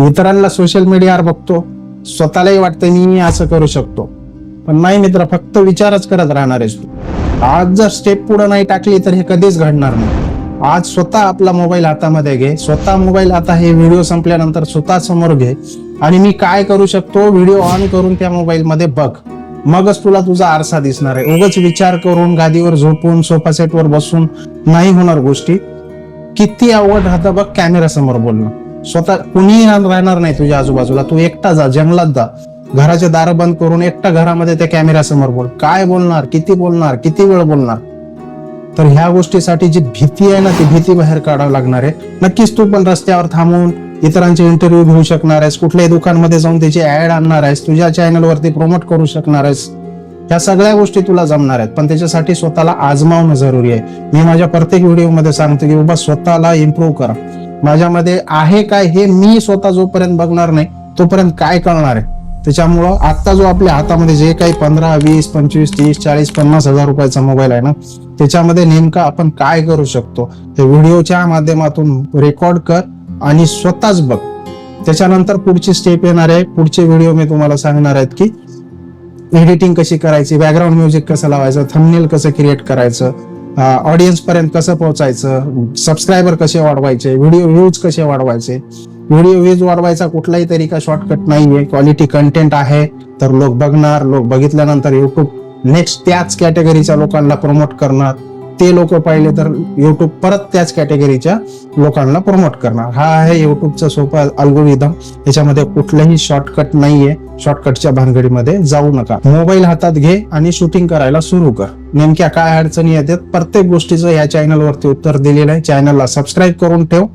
इतरांना सोशल मीडियावर बघतो स्वतःलाही वाटतं मी असं करू शकतो. पण नाही मित्र फक्त विचारच करत राहणार आहेस तू. आज जर स्टेप पुढे नाही टाकली तर हे कधीच घडणार नाही. आज स्वतः आपला मोबाईल हातामध्ये घे स्वतः मोबाईल आता हे व्हिडिओ संपल्यानंतर स्वतः समोर घे. आणि मी काय करू शकतो व्हिडिओ ऑन करून त्या मोबाईलमध्ये बघ. मगच तुला तुझा आरसा दिसणार आहे. उगाच विचार करून गादीवर झोपून सोफा सेटवर बसून नाही होणार गोष्टी. किती अवघड राहतं बघ कॅमेरा समोर बोलणं. स्वतः कुणीही राहणार नाही तुझ्या आजूबाजूला. तू एकटा जा जंगलात जा. घराचे दार बंद करून एकटा घरामध्ये त्या कॅमेऱ्यासमोर समोर बोल. काय बोलणार? किती बोलणार? किती वेळ बोलणार? तर ह्या गोष्टीसाठी जी भीती आहे ना ती भीती बाहेर काढावी लागणार आहे. नक्कीच तू पण रस्त्यावर थांबून इतरांचे इंटरव्ह्यू घेऊ शकणार आहेस. कुठल्याही दुकानमध्ये जाऊन त्याची ऍड आणणार आहेस. तुझ्या चॅनलवरती प्रमोट करू शकणार आहेस. ह्या सगळ्या गोष्टी तुला जमणार आहेत. पण त्याच्यासाठी स्वतःला आजमावणं जरुरी आहे. मी माझ्या प्रत्येक व्हिडिओमध्ये सांगतो की बाबा स्वतःला इम्प्रूव्ह करा. माझ्यामध्ये आहे काय हे मी स्वतः जोपर्यंत बघणार नाही तोपर्यंत काय कळणार आहे? त्याच्यामुळं आता जो आपल्या हातामध्ये जे काही पंधरा वीस पंचवीस तीस चाळीस पन्नास हजार रुपयाचा मोबाईल आहे ना त्याच्यामध्ये नेमका आपण काय करू शकतो? हे व्हिडिओच्या माध्यमातून रेकॉर्ड कर आणि स्वतःच बघ. त्याच्यानंतर पुढची स्टेप येणार आहे. पुढचे व्हिडिओ मी तुम्हाला सांगणार आहेत की एडिटिंग कशी करायची बॅकग्राऊंड म्युझिक कसं लावायचं थंबनेल कसं क्रिएट करायचं ऑडियन्स पर्यंत कसं पोहोचायचं? सबस्क्रायबर कसे वाढवायचे? व्हिडिओ व्ह्यूज कसे वाढवायचे? व्हिडिओ व्ह्यूज वाढवायचा कुठलाही तरीका शॉर्टकट नाहीये. क्वालिटी कंटेंट आहे तर लोक बघणार. लोक बघितल्यानंतर युट्यूब नेक्स्ट त्याच कॅटेगरीच्या लोकांना प्रमोट करणार. ते लोक पाहिले तर युट्यूब परत त्याच कॅटेगरीच्या लोकांना प्रमोट करणार. हा आहे युट्यूबचा सोपा अल्गोरिदम याच्यामध्ये कुठलंही शॉर्टकट नाहीये. शॉर्टकटच्या भानगडीमध्ये जाऊ नका. मोबाईल हातात घे आणि शूटिंग करायला सुरू कर. नेमक्या काय अडचणी येतात? प्रत्येक गोष्टीचं या चॅनलवरती उत्तर दिलेलं आहे. चॅनलला सबस्क्राईब करून ठेव.